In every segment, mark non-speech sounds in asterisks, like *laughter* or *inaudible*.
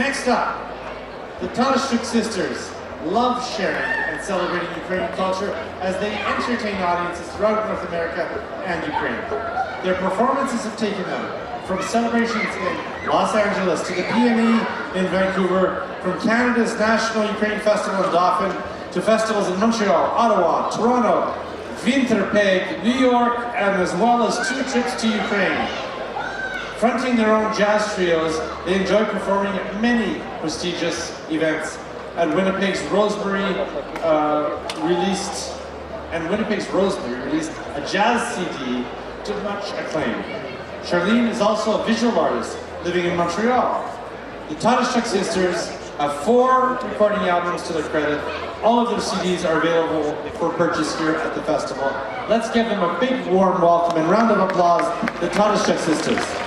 Next up, the Talashchuk sisters love sharing and celebrating Ukrainian culture as they entertain audiences throughout North America and Ukraine. Their performances have taken them from celebrations in Los Angeles to the PME in Vancouver, from Canada's National Ukraine Festival in Dauphin to festivals in Montreal, Ottawa, Toronto, Winnipeg, New York, and as well as two trips to Ukraine. Fronting their own jazz trios, they enjoy performing at many prestigious events. And Winnipeg's Rosemary uh, released, and Winnipeg's Rosemary released a jazz CD to much acclaim. Charlene is also a visual artist living in Montreal. The Tadashchuk sisters have four recording albums to their credit. All of their CDs are available for purchase here at the festival. Let's give them a big warm welcome and round of applause, the Tadashchuk sisters.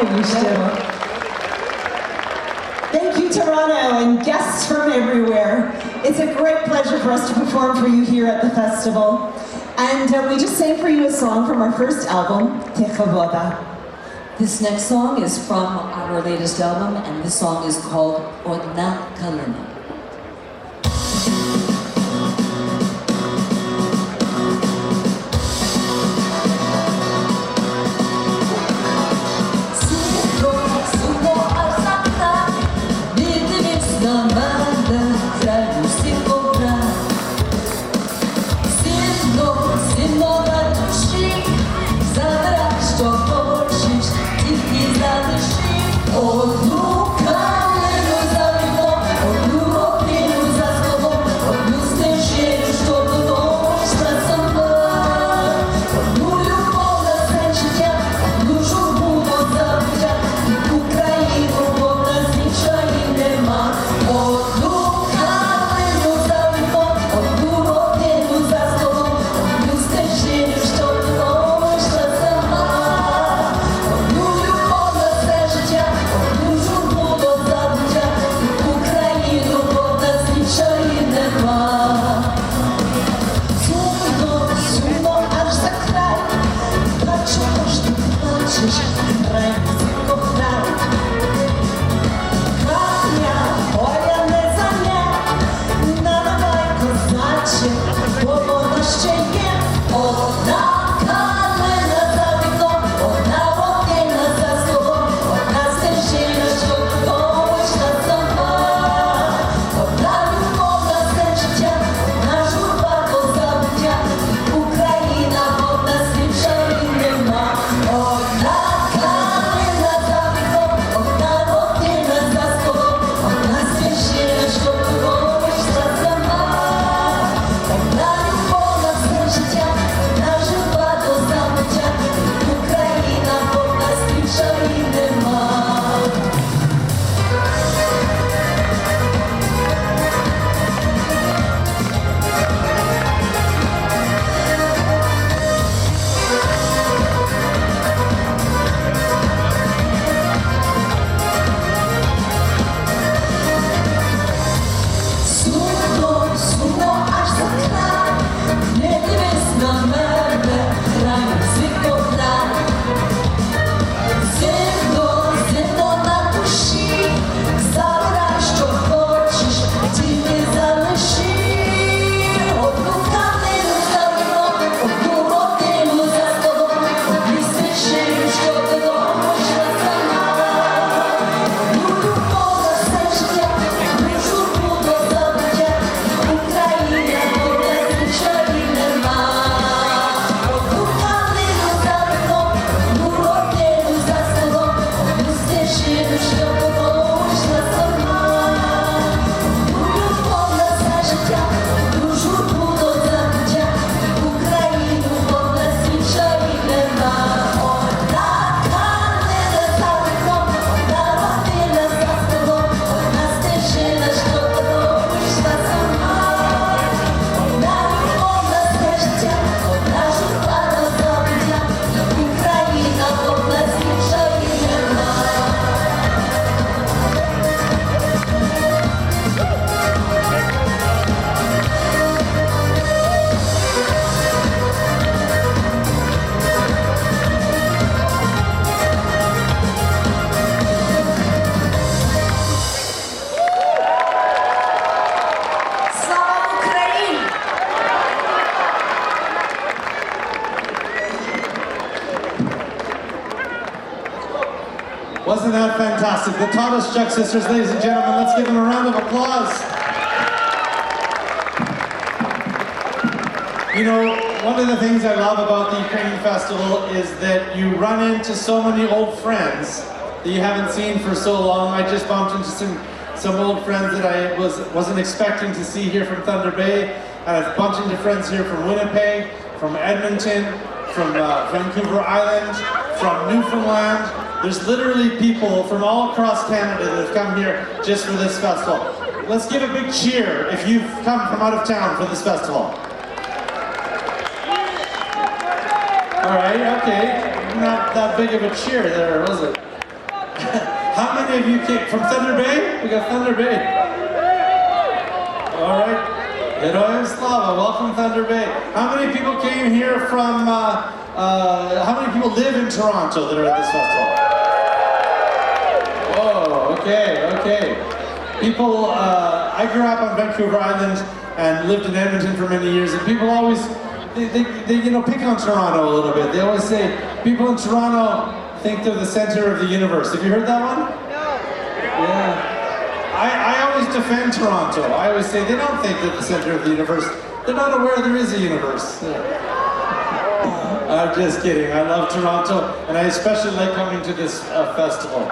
Thank you, Thank you, Toronto, and guests from everywhere. It's a great pleasure for us to perform for you here at the festival. And uh, we just sang for you a song from our first album, Techavoda. This next song is from our latest album, and this song is called Odna Kalina. Wasn't that fantastic? The Thomas Chuck sisters, ladies and gentlemen, let's give them a round of applause. You know, one of the things I love about the Ukrainian Festival is that you run into so many old friends that you haven't seen for so long. I just bumped into some, some old friends that I was, wasn't expecting to see here from Thunder Bay. And I've bumped into friends here from Winnipeg, from Edmonton, from uh, Vancouver Island, from Newfoundland. There's literally people from all across Canada that have come here just for this festival. Let's give a big cheer if you've come from out of town for this festival. All right, okay. Not that big of a cheer there, was it? *laughs* How many of you came from Thunder Bay? We got Thunder Bay. All right. Heroyam Slava, welcome Thunder Bay. How many people came here from, uh, uh, how many people live in Toronto that are at this festival? Okay, okay. People, uh, I grew up on Vancouver Island and lived in Edmonton for many years, and people always, they, they, they you know, pick on Toronto a little bit. They always say people in Toronto think they're the center of the universe. Have you heard that one? No. Yeah. I, I always defend Toronto. I always say they don't think they're the center of the universe. They're not aware there is a universe. *laughs* I'm just kidding. I love Toronto, and I especially like coming to this uh, festival.